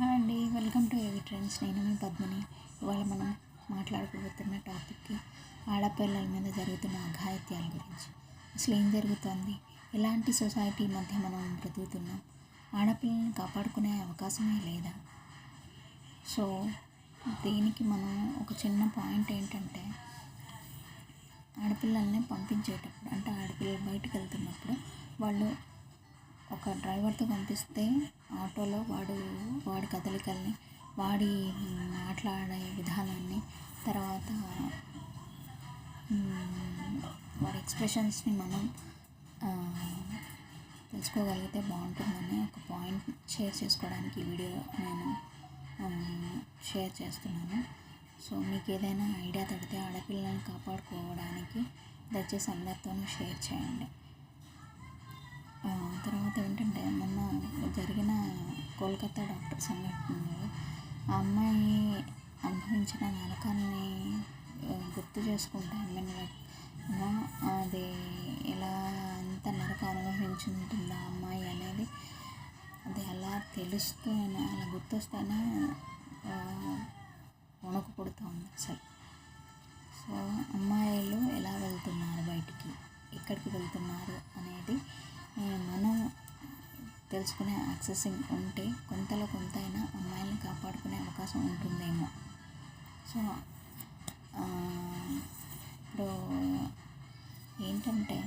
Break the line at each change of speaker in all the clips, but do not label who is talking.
Hi అండి. Welcome to AV trends. నేను మీ పద్మిని. ఇవాళ మనం మాట్లాడుకోబోతున్న టాపిక్ ఆడపిల్లల మీద జరుగుతున్న అఘాయిత్యాల గురించి. అసలు ఏం జరుగుతుంది? ఎలాంటి సొసైటీ మధ్య మనం బ్రతుకుతున్నాం? ఆడపిల్లల్ని కాపాడుకునే అవకాశమే లేదా? సో దీనికి మనం ఒక చిన్న పాయింట్ ఏంటంటే ఆడపిల్లల్ని పంపించేటప్పుడు అంటే ఆడపిల్లలు బయటకు వెళ్తున్నప్పుడు వాళ్ళు ఒక డ్రైవర్తో పంపిస్తే ఆటోలో వాడు వాడి కదలికల్ని వాడి మాట్లాడే విధానాన్ని తర్వాత వాడి ఎక్స్ప్రెషన్స్ని మనం తెలుసుకోగలిగితే బాగుంటుందని ఒక పాయింట్ షేర్ చేసుకోవడానికి ఈ వీడియో నేను షేర్ చేస్తున్నాను. సో మీకు ఏదైనా ఐడియా తడితే ఆడపిల్లల్ని కాపాడుకోవడానికి దయచేసి అందరితోనూ షేర్ చేయండి. కోల్కతా డాక్టర్ సంఘటనలో ఆ అమ్మాయి అనుభవించిన నరకాన్ని గుర్తు చేసుకుంటే ఐ అది ఎలా అంత నరకం అనుభవించుంటుందా అమ్మాయి అనేది అది అలా తెలుస్తూనే అలా గుర్తొస్తేనే వణుకు పుడుతూ ఉంది అసలు. సో అమ్మాయిలు ఎలా వెళ్తున్నారు బయటికి? ఎక్కడికి వెళ్తున్నారు అనేది మనం తెలుసుకునే యాక్సెసింగ్ ఉంటే కొంతలో కొంత అయినా అమ్మాయిల్ని కాపాడుకునే అవకాశం ఉంటుందేమో. సో ఇప్పుడు ఏంటంటే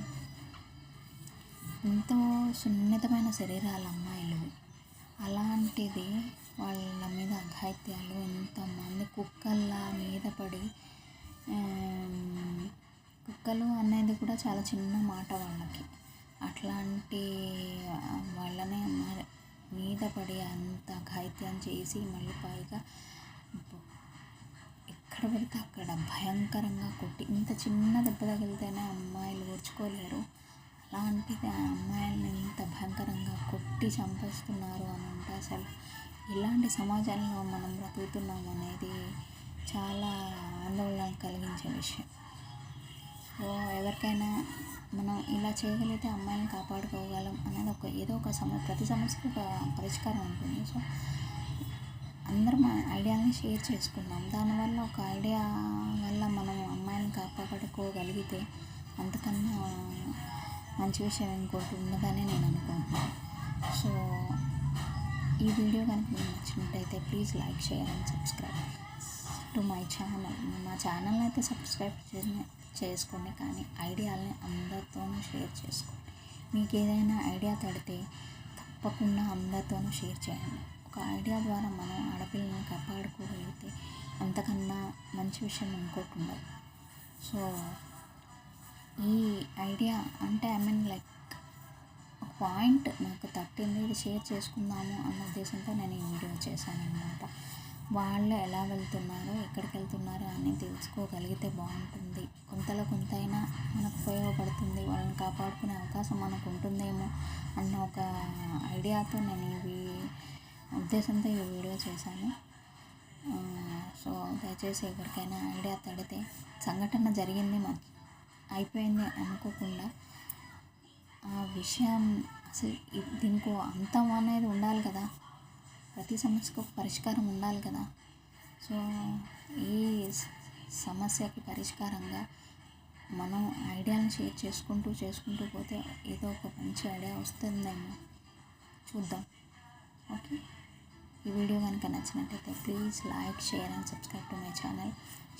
ఎంతో సున్నితమైన శరీరాలు అమ్మాయిలు. అలాంటిది వాళ్ళ మీద అఘాయిత్యాలు ఎంతమంది కుక్కల మీద పడి కుక్కలు అనేది కూడా చాలా చిన్న మాట వాళ్ళకి. అట్లాంటి వాళ్ళనే మీద పడి అంత అఘాయిత్యం చేసి మళ్ళీ పైగా ఎక్కడ పడితే అక్కడ భయంకరంగా కొట్టి ఇంత చిన్న దెబ్బ తగిలితేనే అమ్మాయిలు ఓర్చుకోలేరు అలాంటిది ఆ అమ్మాయిల్ని ఇంత భయంకరంగా కొట్టి చంపేస్తున్నారు అని అంటే అసలు ఇలాంటి సమాజంలో మనం బ్రతుకుతున్నాం అనేది చాలా ఆందోళన కలిగించే విషయం. ఎవరికైనా మనం ఇలా చేయగలిగితే అమ్మాయిని కాపాడుకోగలం అనేది ఒక ఏదో ఒక సమ ప్రతి సమస్యకు ఒక పరిష్కారం ఉంటుంది. సో అందరం ఆ ఐడియాని షేర్ చేసుకుందాం. దానివల్ల ఒక ఐడియా వల్ల మనం అమ్మాయిని కాపాడుకోగలిగితే అంతకన్నా మంచి విషయం ఇంకోటి ఉండదని నేను అనుకుంటున్నాను. సో ఈ వీడియో కనుక మీకు నచ్చినట్టయితే please like share and subscribe to my channel. మా ఛానల్ అయితే సబ్స్క్రైబ్ చేయండి. చేసుకోండి కానీ ఐడియాలని అందరితోనూ షేర్ చేసుకోండి. మీకు ఏదైనా ఐడియా తడితే తప్పకుండా అందరితోనూ షేర్ చేయండి. ఒక ఐడియా ద్వారా మనం ఆడపిల్లల్ని కాపాడుకోగలిగితే అంతకన్నా మంచి విషయం ఇంకోటి ఉండదు. సో ఈ ఐడియా అంటే ఐ మీన్ లైక్ ఒక పాయింట్ నాకు తట్టింది ఇది షేర్ చేసుకుందాము అన్న ఉద్దేశంతో నేను ఈ వీడియో చేశాను అనమాట వాళ్ళు ఎలా వెళ్తున్నారో ఎక్కడికి వెళ్తున్నారో అని తెలుసుకోగలిగితే బాగుంటుంది. కొంతలో కొంత అయినా మనకు ఉపయోగపడుతుంది. వాళ్ళని కాపాడుకునే అవకాశం మనకు ఉంటుందేమో అన్న ఒక ఐడియాతో నేను ఇవి ఉద్దేశంతో ఈ వీడియో చేశాను. సో దయచేసి ఎవరికైనా ఐడియా తడితే సంఘటన జరిగింది మ- అయిపోయింది అనుకోకుండా ఆ విషయం అసలు ఇ- దీనికో అంతం అనేది ఉండాలి కదా. ప్రతి సమస్యకు ఒక పరిష్కారం ఉండాలి కదా. సో ఈ సమస్యకి పరిష్కారంగా మనం ఐడియాలను షేర్ చేసుకుంటూ చేసుకుంటూ పోతే ఏదో ఒక మంచి ఐడియా వస్తుందేమో. చూద్దాం. ఓకే? ఈ వీడియో కనుక నచ్చినట్టయితే please like share and subscribe to my channel.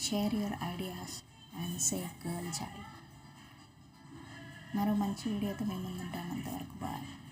Share your ideas and save girl child మరో మంచి వీడియోతో మేము ముందుంటాం అంతవరకు బాయ్.